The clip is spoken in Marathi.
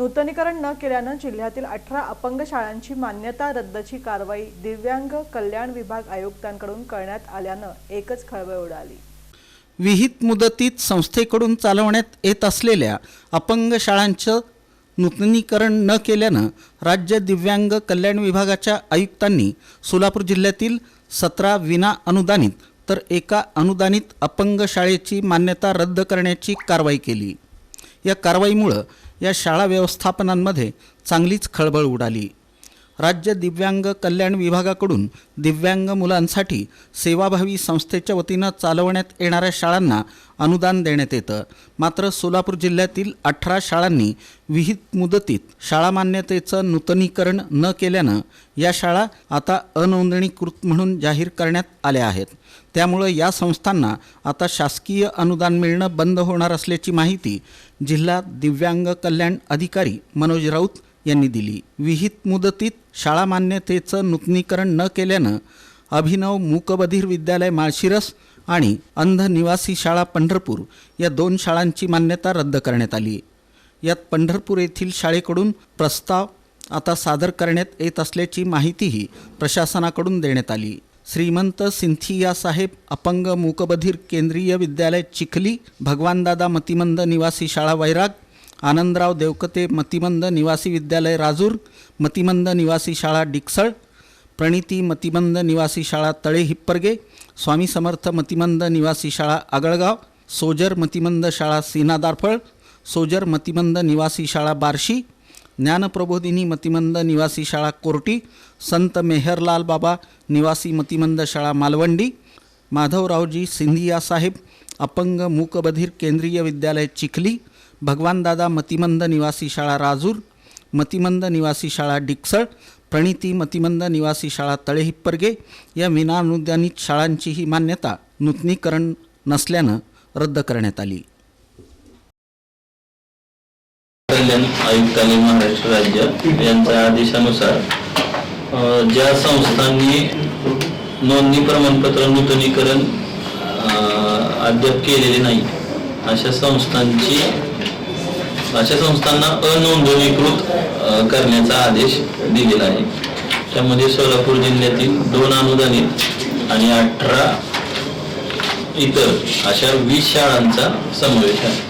नूतनीकरण न केल्यानं जिल्ह्यातील अठरा अपंग शाळांची मान्यता रद्दची कारवाई दिव्यांग कल्याण विभाग आयुक्तांकडून करण्यात आल्यानं एकच खळबळ उडाली. विहित मुदतीत संस्थेकडून चालवण्यात येत असलेल्या अपंग शाळांचं नूतनीकरण न केल्यानं राज्य दिव्यांग कल्याण विभागाच्या आयुक्तांनी सोलापूर जिल्ह्यातील सतरा विना अनुदानित तर एका अनुदानित अपंग शाळेची मान्यता रद्द करण्याची कारवाई केली. या कारवाईमुळं या शाळा व्यवस्थापनांमध्ये चांगलीच खळबळ उडाली. राज्य दिव्यांग कल्याण विभागाकडून दिव्यांग मुलांसाठी सेवाभावी संस्थेच्या वतीनं चालवण्यात येणाऱ्या शाळांना अनुदान देण्यात येतं. मात्र सोलापूर जिल्ह्यातील अठरा शाळांनी विहित मुदतीत शाळा मान्यतेचं नूतनीकरण न केल्यानं या शाळा आता अनोंदणीकृत म्हणून जाहीर करण्यात आल्या आहेत. त्यामुळं या संस्थांना आता शासकीय अनुदान मिळणं बंद होणार असल्याची माहिती जिल्हा दिव्यांग कल्याण अधिकारी मनोज राऊत यांनी दिली. विहित मुदतीत शाळा मान्यतेचं नूतनीकरण न केल्यानं अभिनव मूकबधीर विद्यालय माळशिरस आणि अंध निवासी शाळा पंढरपूर या दोन शाळांची मान्यता रद्द करण्यात आली. यात पंढरपूर येथील शाळेकडून प्रस्ताव आता सादर करण्यात येत असल्याची माहितीही प्रशासनाकडून देण्यात आली. श्रीमंत सिंथिया साहेब अपंग मूकबधीर केंद्रीय विद्यालय चिखली भगवानदादा मतिमंद निवासी शाळा वैराग आनंदराव देवकते मतिमंद निवासी विद्यालय राजूर मतिमंद निवासी शाळा डिकसळ प्रणिती मतिमंद निवासी शाळा तळे हिप्परगे स्वामी समर्थ मतिमंद निवासी शाळा आगळगाव सोजर मतिमंद शाळा सीनादारफळ सोजर मतिमंद निवासी शाळा बार्शी ज्ञानप्रबोधिनी मतिमंद निवासी शाळा कोर्टी संत मेहरलाल बाबा निवासी मतिमंद शाळा मालवंडी माधवरावजी सिंधिया साहेब अपंग मूकबधीर केंद्रीय विद्यालय चिखली भगवानदादा मतिमंद निवासी शाळा राजूर मतिमंद निवासी शाळा डिकसळ प्रणिती मतिमंद निवासी शाळा तळेहिप्परगे या विनानुदानित शाळांची ही मान्यता नूतनीकरण नसल्यानं रद्द करण्यात आली. कल्याण आयुक्तालय महाराष्ट्र राज्य यांच्या आदेशानुसार ज्या संस्थांनी नोंदणी प्रमाणपत्र नूतनीकरण अद्याप केलेले नाही अशा संस्थांची अशा संस्थांना अनोंदणीकृत करण्याचा आदेश दिलेला आहे. त्यामध्ये सोलापूर जिल्ह्यातील दोन अनुदानित आणि अठरा इतर अशा वीस शाळांचा समावेश आहे.